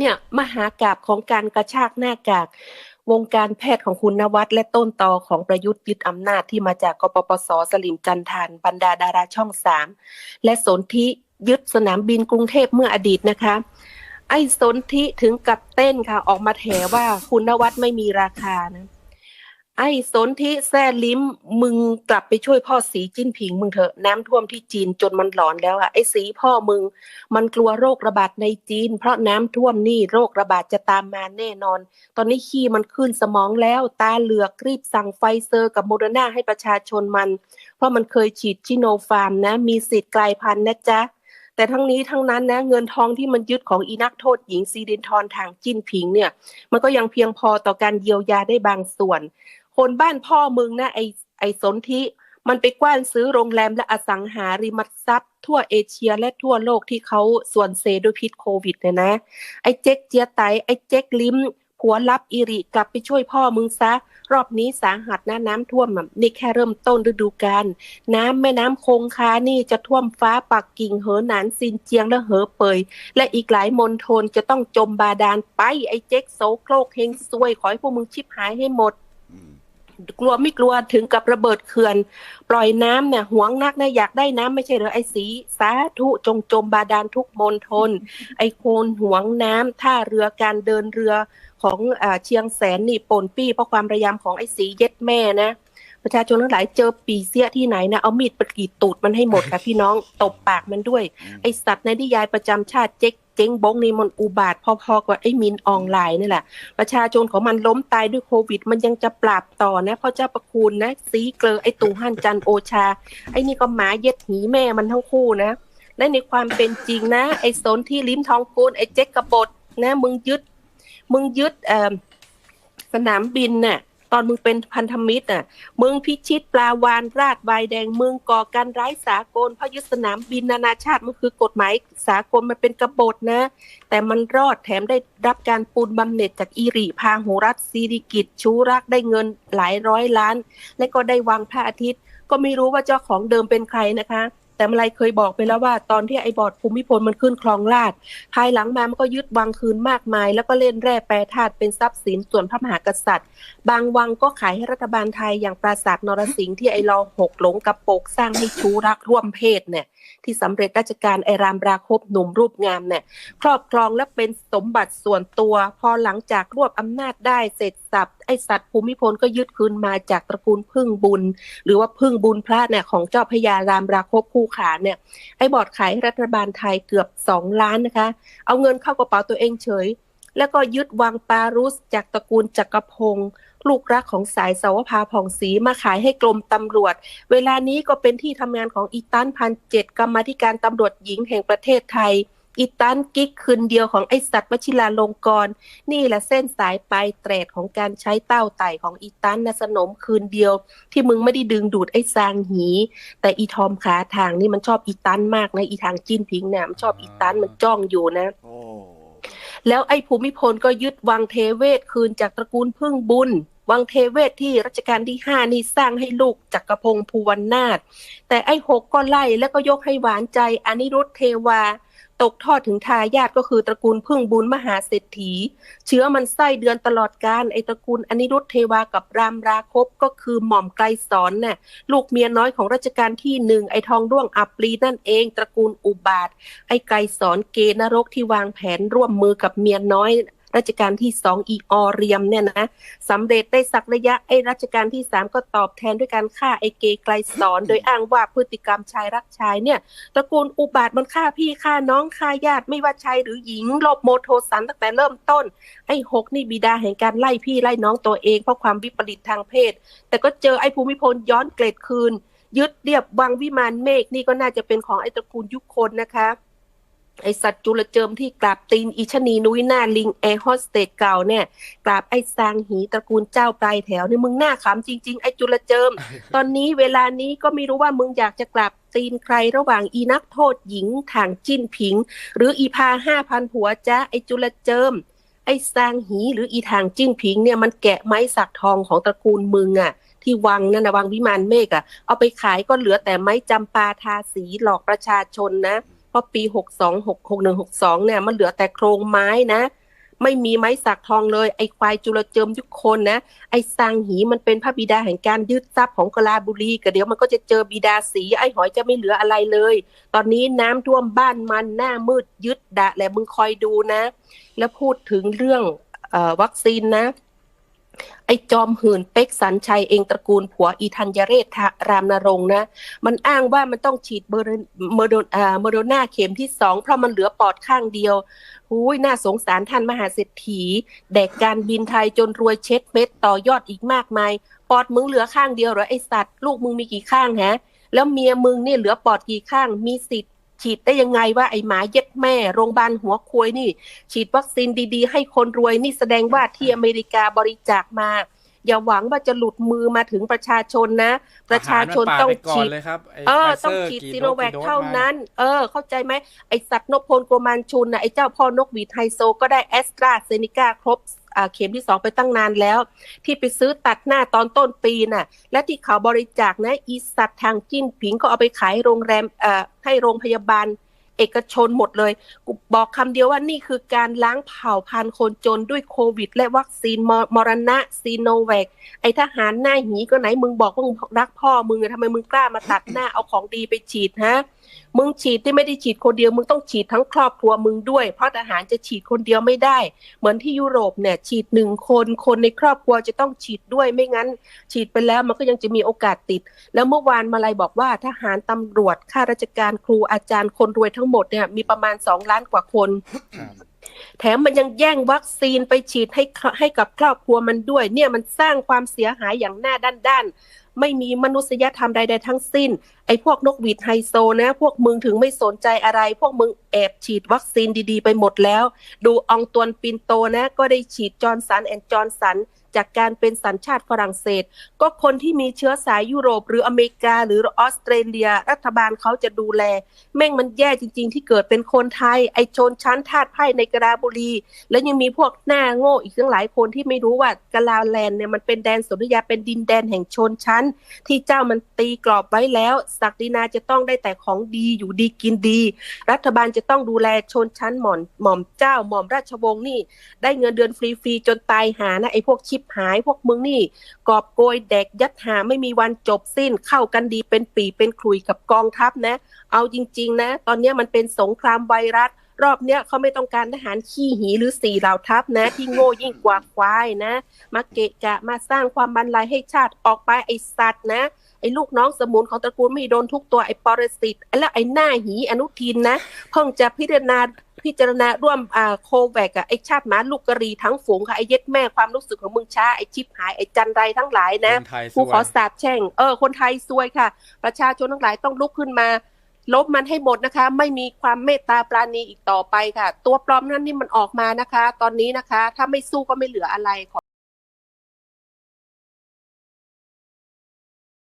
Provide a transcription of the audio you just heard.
เนี่ยมหากาบของการกระชากหน้ากากวงการแพทย์ของคุณนวัดและต้นตอของประยุทธ์ยึดอำนาจที่มาจากกปปสสลิมจันทานบรรดาดาราช่องสามและสนธิยึดสนามบินกรุงเทพเมื่ออดีตนะคะ ไอ้สนธิถึงกับเต้นค่ะ ออกมาแถว่าคุณนวัดไม่มีราคานะ ไอ้สนธิแซ่ลิ้ม มึงกลับไปช่วยพ่อสีจิ้นผิงมึงเถอะน้ำท่วมที่จีนจนมันหลอนแล้วอะไอ้สีพ่อมึง มันกลัวโรคระบาดในจีน เพราะน้ำท่วมนี่โรคระบาดจะตามมาแน่นอน ตอนนี้ขี้มันขึ้นสมองแล้วตาเหลือกรีบสั่งไฟเซอร์กับโมเดอร์นาให้ประชาชนมัน เพราะมันเคยฉีดชิโนฟาร์มนะ มีสิทธิ์กลายพันธุ์นะจ๊ะแต่ทั้งนี้ทั้งนั้นนะเงินทองที่มันยึดของอีนักโทษหญิงซีดินทรทางจิ้นผิงเนี่ย มันก็ยังเพียงพอต่อการเยียวยาได้บางส่วน คนบ้านพ่อมึงนะไอไอสนธิมันไปกว้านซื้อโรงแรมและอสังหาริมทรัพย์ ทั่วเอเชียและทั่วโลกที่เขาส่วนเซด้วยพิษโควิดเนี่ยนะ ไอเจ๊กเจียไตไอเจ๊กลิ้มผัวรับอิริกลับไปช่วยพ่อมึงซะ รอบนี้สาหัสนะน้ำท่วมนี่แค่เริ่มต้นฤดูกาลน้ำแม่น้ำคงคานี่จะท่วมฟ้าปักกิ่งเหอหนานซินเจียงและเหอเปย และอีกหลายมณฑลจะต้องจมบาดาลไปไอ้เจ๊กโสโครกเฮงซวยขอให้พวกมึงชิบหายให้หมด กลัวไม่กลัวถึงกับระเบิดเขื่อน ปล่อยน้ำเนี่ยหวงนักนะอยากได้น้ำไม่ใช่เหรอไอ้สีสาธุจงจมบาดาลทุกมณฑลไอ้โคนหวงน้ำท่าเรือการเดินเรือของอเชียงแสนนี่ปนปี้เพราะความพยายามของไอ้สีเย็ดแม่นะ ประชาชนทั้งหลายเจอปีเสียที่ไหนนะเอามีดไปกรีดตูดมันให้หมดค่ะพี่น้องตบปากมันด้วย ไอสัตว์ในนิยายประจำชาติเจ๊กเจ๊งบงนี่มันอุบาทพอๆกับไอ้มินออนไลน์นี่แหละ ประชาชนของมันล้มตายด้วยโควิด มันยังจะปราบต่อนะเพราะเจ้าประคุณนะสีเกลอไอ้ตู่ฮั่นจันทร์โอชา ไอ้นี่ก็หมาเย็ดหีแม่มันทั้งคู่นะ และในความเป็นจริงนะ ไอ้สนที่ลิ้มทองกูลไอ้เจ๊กกบฏนะมึงยึด มึงยึดเอ่อสนามบินน่ะ ตอนมึงเป็นพันธมิตรน่ะมึงพิชิตปลาวานราดวายแดงมึงก่อการร้ายสากลพยึดสนามบินนานาชาติมันคือกฎหมายสากลมันเป็นกบฏนะ แต่มันรอดแถมได้รับการปูนบำเหน็จจากอิริพาหุรัตน์ซีริกิจชูรักได้เงินหลายร้อยล้าน และก็ได้วางพระอาทิตย์ ก็ไม่รู้ว่าเจ้าของเดิมเป็นใครนะคะ แต่มาลายเคยบอกไปแล้วว่า ตอนที่ไอ้บอดภูมิพลมันขึ้นคลองลาด ภายหลังมามันก็ยึดวังคืนมากมาย แล้วก็เล่นแร่แปรธาตุเป็นทรัพย์สินส่วนพระมหากษัตริย์ บางวังก็ขายให้รัฐบาลไทยอย่างปราสาทนรสิงห์ที่ไอ้รอหกหลงกับโปกสร้างให้ชูรักร่วมเพศเนี่ย ที่สำเร็จราชการไอรามราคบหนุ่มรูปงามเนี่ยครอบครองและเป็นสมบัติส่วนตัว พอหลังจากรวบอำนาจได้เสร็จสับไอสัตว์ภูมิพลก็ยึดคืนมาจากตระกูลพึ่งบุญ หรือว่าพึ่งบุญพระเนี่ยของเจ้าพญารามราคบคู่ขาเนี่ยไอบอร์ดขายรัฐบาลไทยเกือบสองล้านนะคะ เอาเงินเข้ากระเป๋าตัวเองเฉย แล้วก็ยึดวังปารุสจากตระกูลจักรพงศ์ ลูกรักของสายสาวภาผ่องศรีมาขายให้กรมตำรวจ เวลานี้ก็เป็นที่ทำงานของอีตันพันเจ็ดกรรมาธิการตำรวจหญิงแห่งประเทศไทยอีตันกิ๊กคืนเดียวของไอสัตว์วชิราลงกรณ์นี่แหละเส้นสายปลายเตรดของการใช้เต้าไต่ของอีตันนะสนมคืนเดียว ที่มึงไม่ได้ดึงดูดไอ้ซางหี แต่อีทอมขาทางนี่มันชอบอีตันมากนะอีทางจิ้นพิงเนี่ยมันชอบอีตันมันจ้องอยู่นะโอ้แล้วไอ้ภูมิพลก็ยึดวังเทเวศคืนจากตระกูลพึ่งบุญ วังเทเวศที่รัชกาลที่ห้านี่สร้างให้ลูกจักรพงศ์ภูวนาถแต่ไอ้หกก็ไล่แล้วก็ยกให้หวานใจอนิรุธเทวา ตกทอดถึงทายาทก็คือตระกูลพึ่งบุญมหาเศรษฐี เชื้อมันไส้เดือนตลอดการไอ้ตระกูลอนิรุธเทวากับรามราคบก็คือหม่อมไกลสอนน่ะลูกเมียน้อยของรัชกาลที่หนึ่งไอ้ทองด้วงอับปรีนั่นเองตระกูลอุบาท ไอ้ไกรสอนเกณฑ์นรกที่วางแผนร่วมมือกับเมียน้อย รัชกาลที่สองอีออเรียมเนี่ยนะสำเร็จได้สักระยะไอ้รัชกาลที่สามก็ตอบแทนด้วยการฆ่าไอ้เกไกรสอน โดยอ้างว่าพฤติกรรมชายรักชายเนี่ยตระกูลอุบาทมันฆ่าพี่ฆ่าน้องฆ่าญาติไม่ว่าชายหรือหญิงลบโมโทสันตั้งแต่เริ่มต้น ไอ้หกนี่บิดาแห่งการไล่พี่ไล่น้องตัวเองเพราะความวิปริตทางเพศ แต่ก็เจอไอ้ภูมิพลย้อนเกรดคืน ยึดเรียบวังวิมานเมฆนี่ก็น่าจะเป็นของไอ้ตระกูลยุคคนนะคะ ไอสัตว์จุลเจิมที่กราบตีนอีชะนีนุ้ยหน้าลิงแอร์โฮสเตสเก่าเนี่ยกราบไอ้ซางหีตระกูลเจ้าปลายแถวเนี่ยมึงหน้าขำจริง ๆ ไอ้จุลเจิม ตอนนี้เวลานี้ก็ไม่รู้ว่ามึงอยากจะกราบตีนใครระหว่างอีนักโทษหญิงทางจิ้นผิง หรืออีพาห้าพันผัวจ้าไอ้จุลเจิม ไอ้ซางหีหรืออีทางจิ้นผิงเนี่ยมันแกะไม้สักทองของตระกูลมึงอะที่วังนั่นนะวังวิมานเมฆอะเอาไปขายก็เหลือแต่ไม้จำปาทาสีหลอกประชาชนนะ เพราะปีหกสองหกหกหนึ่งหกสองเนี่ยมันเหลือแต่โครงไม้นะ ไม่มีไม้สักทองเลย ไอ้ควายจุลเจิมยุคคนนะ ไอ้สังหีมันเป็นพระบิดาแห่งการยึดทรัพย์ของกลาบุรีก็เดี๋ยวมันก็จะเจอบิดาสีไอ้หอยจะไม่เหลืออะไรเลย ตอนนี้น้ำท่วมบ้านมันหน้ามืดยึดดะแหละมึงคอยดูนะ แล้วพูดถึงเรื่องอวัคซีนนะ ไอ้จอมหื่นเป็กสันชัยเองตระกูลผัวอีธัญเรศรามนรงนะ มันอ้างว่ามันต้องฉีดเบอร์เมอร์โดนอ่าเมอร์โดนาเข็มที่สองเพราะมันเหลือปอดข้างเดียวหุยน่าสงสารท่านมหาเศรษฐีแดกการบินไทยจนรวยเช็ดเม็ดต่อยอดอีกมากมาย ปอดมึงเหลือข้างเดียวเหรอไอสัตว์ ลูกมึงมีกี่ข้างฮะ แล้วเมียมึงเนี่ยเหลือปอดกี่ข้างมีสิทธิ์ ฉีดได้ยังไงว่าไอหมาเย็ดแม่โรงพยาบาลหัวควยนี่ ฉีดวัคซีนดีๆ ให้คนรวยนี่แสดงว่าที่อเมริกาบริจาคมาอย่าหวังว่าจะหลุดมือมาถึงประชาชนนะ ประชาชนต้องทหรมัปาดไปก่ฉีนดเลยครับไเออไฟซต้องร์ฉีดกี่ซีโโนแวคกี่โสเท่ามานั้น เออ เข้าใจไหมไอสัตว์นพพลโกมานชุนนะไอเจ้าพ่อนกหวีดไฮโซก็ได้แอสตราเซเนกาครบอ่า เข็มที่สองไปตั้งนานแล้ว ที่ไปซื้อตัดหน้าตอนต้นปีน่ะ และที่เขาบริจาคนะอีสัตว์ทางจิ้นผิงก็เอาไปขายโรงแรมเอ่อให้โรงพยาบาลเอกชนหมดเลยกูบอกคำเดียวว่านี่คือการล้างเผ่าพันธุ์คนจนด้วยโควิด และวัคซีนมมรณะซีโนแวคไอทหารหน้าหีก็ไหนมึงบอกว่ามึงรักพ่อมึงทำไมมึงกล้ามาตัดหน้าเอาของดีไปฉีดฮะ มึงฉีดที่ไม่ได้ฉีดคนเดียว มึงต้องฉีดทั้งครอบครัวมึงด้วย เพราะทหารจะฉีดคนเดียวไม่ได้ เหมือนที่ยุโรปเนี่ย ฉีดหนึ่งคนคนในครอบครัวจะต้องฉีดด้วยไม่งั้น ฉีดไปแล้วมันก็ยังจะมีโอกาสติด แล้วเมื่อวานมาลายบอกว่าทหารตำรวจข้าราชการครูอาจารย์คนรวยทั้งหมดเนี่ยมีประมาณสองล้านกว่าคน แถมมันยังแย่งวัคซีนไปฉีดให้ให้กับครอบครัวมันด้วย เนี่ยมันสร้างความเสียหายอย่างหน้าด้านๆ ไม่มีมนุษยธรรมใดๆทั้งสิ้น ไอ้พวกนกหวีดไฮโซนะ พวกมึงถึงไม่สนใจอะไร พวกมึงแอบฉีดวัคซีนดีๆ ไปหมดแล้ว ดูอองตวนปินโตนะ ก็ได้ฉีดจอร์นสันแอนจอร์นสัน จากการเป็นสัญชาติฝรั่งเศส ก็คนที่มีเชื้อสายยุโรป หรืออเมริกา หรือออสเตรเลีย รัฐบาลเขาจะดูแล แม่งมันแย่จริง ๆ ที่เกิดเป็นคนไทย ไอชนชั้นทาสไพ่ในกราบุรี แล้วยังมีพวกหน้าโง่อีกทั้งหลายคนที่ไม่รู้ว่ากะลาแลนด์เนี่ยมันเป็นแดนสนธยาเป็นดินแดนแห่งชนชั้น ที่เจ้ามันตีกรอบไว้แล้วศักดินาจะต้องได้แต่ของดีอยู่ดีกินดี รัฐบาลจะต้องดูแลชนชั้นหม่อมหม่อมเจ้าหม่อมราชวงศ์นี่ ได้เงินเดือนฟรีๆจนตายหานะไอพวกชิปหายพวกมึงนี่ กอบโกยแดกยัดหาไม่มีวันจบสิ้น เข้ากันดีเป็นปีเป็นขลุยกับกองทัพนะ เอาจริง ๆ นะ ตอนนี้มันเป็นสงครามไวรัส รอบเนี้ยเขาไม่ต้องการทหารขี้หีหรือสี่เหล่าทัพนะ ที่โง่ยิ่งกว่าควายนะ มาเกะกะมาสร้างความบันไลให้ชาติออกไปไอสัตว์นะไอ้ลูกน้องสมุนของตระกูลไม่โดนทุกตัวไอ้ปรสิตและไอ้หน้าหีอนุทินนะเพิ่งจะพิจารณา พิจารณาร่วมอ่าโคแวกอะไอ้ชาติหมาลูกกะรีทั้งฝูงค่ะไอ้เย็ดแม่ความรู้สึกของมึงช้าไอ้ชิบหายไอ้จันไรทั้งหลายนะคนไทยสกูวขอยสาบแช่งเออคนไทยซวยค่ะ ประชาชนทั้งหลายต้องลุกขึ้นมาลบมันให้หมดนะคะ ไม่มีความเมตตาปราณีอีกต่อไปค่ะ ตัวปลอมนั้นนี่มันออกมานะคะ ตอนนี้นะคะ ถ้าไม่สู้ก็ไม่เหลืออะไรขอ